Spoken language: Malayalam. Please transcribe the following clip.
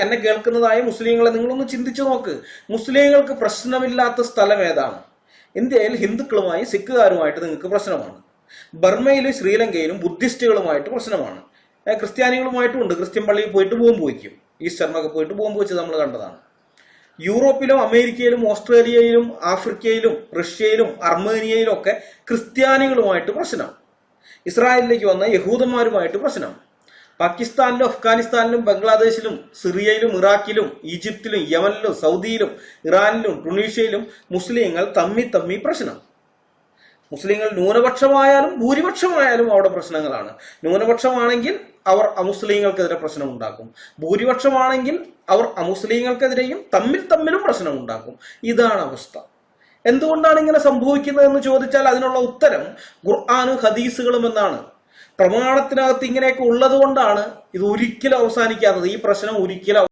എന്നെ കേൾക്കുന്നതായ മുസ്ലിങ്ങളെ നിങ്ങളൊന്ന് ചിന്തിച്ചു നോക്ക്. മുസ്ലിങ്ങൾക്ക് പ്രശ്നമില്ലാത്ത സ്ഥലം ഏതാണ്? ഇന്ത്യയിൽ ഹിന്ദുക്കളുമായി സിഖുകാരുമായിട്ട് നിങ്ങൾക്ക് പ്രശ്നമാണ്. ബർമയിലും ശ്രീലങ്കയിലും ബുദ്ധിസ്റ്റുകളുമായിട്ട് പ്രശ്നമാണ്. ക്രിസ്ത്യാനികളുമായിട്ടും ഉണ്ട്. ക്രിസ്ത്യൻ പള്ളിയിൽ പോയിട്ട് ബോംബ് വയ്ക്കും. ഈസ്റ്ററിനൊക്കെ പോയിട്ട് ബോംബ് വെച്ച് നമ്മൾ കണ്ടതാണ്. യൂറോപ്പിലും അമേരിക്കയിലും ഓസ്ട്രേലിയയിലും ആഫ്രിക്കയിലും റഷ്യയിലും അർമേനിയയിലും ഒക്കെ ക്രിസ്ത്യാനികളുമായിട്ട് പ്രശ്നം. ഇസ്രായേലിലേക്ക് വന്ന യഹൂദന്മാരുമായിട്ട് പ്രശ്നം. പാകിസ്ഥാനിലും അഫ്ഗാനിസ്ഥാനിലും ബംഗ്ലാദേശിലും സിറിയയിലും ഇറാഖിലും ഈജിപ്തിലും യമനിലും സൗദിയിലും ഇറാനിലും ടുണീഷ്യയിലും മുസ്ലിങ്ങൾ തമ്മി തമ്മി പ്രശ്നം. മുസ്ലിങ്ങൾ ന്യൂനപക്ഷമായാലും ഭൂരിപക്ഷമായാലും അവിടെ പ്രശ്നങ്ങളാണ്. ന്യൂനപക്ഷമാണെങ്കിൽ അവർ അമുസ്ലിങ്ങൾക്കെതിരെ പ്രശ്നം ഉണ്ടാക്കും ഭൂരിപക്ഷമാണെങ്കിൽ അവർ അമുസ്ലിങ്ങൾക്കെതിരെയും തമ്മിൽ തമ്മിലും പ്രശ്നം ഉണ്ടാക്കും ഇതാണ് അവസ്ഥ. എന്തുകൊണ്ടാണ് ഇങ്ങനെ സംഭവിക്കുന്നത് എന്ന് ചോദിച്ചാൽ അതിനുള്ള ഉത്തരം ഖുർആാനും ഹദീസുകളും എന്നാണ്. പ്രമാണത്തിനകത്ത് ഇങ്ങനെയൊക്കെ ഉള്ളത് കൊണ്ടാണ് ഇത് ഒരിക്കലും അവസാനിക്കാത്തത്. ഈ പ്രശ്നം ഒരിക്കലും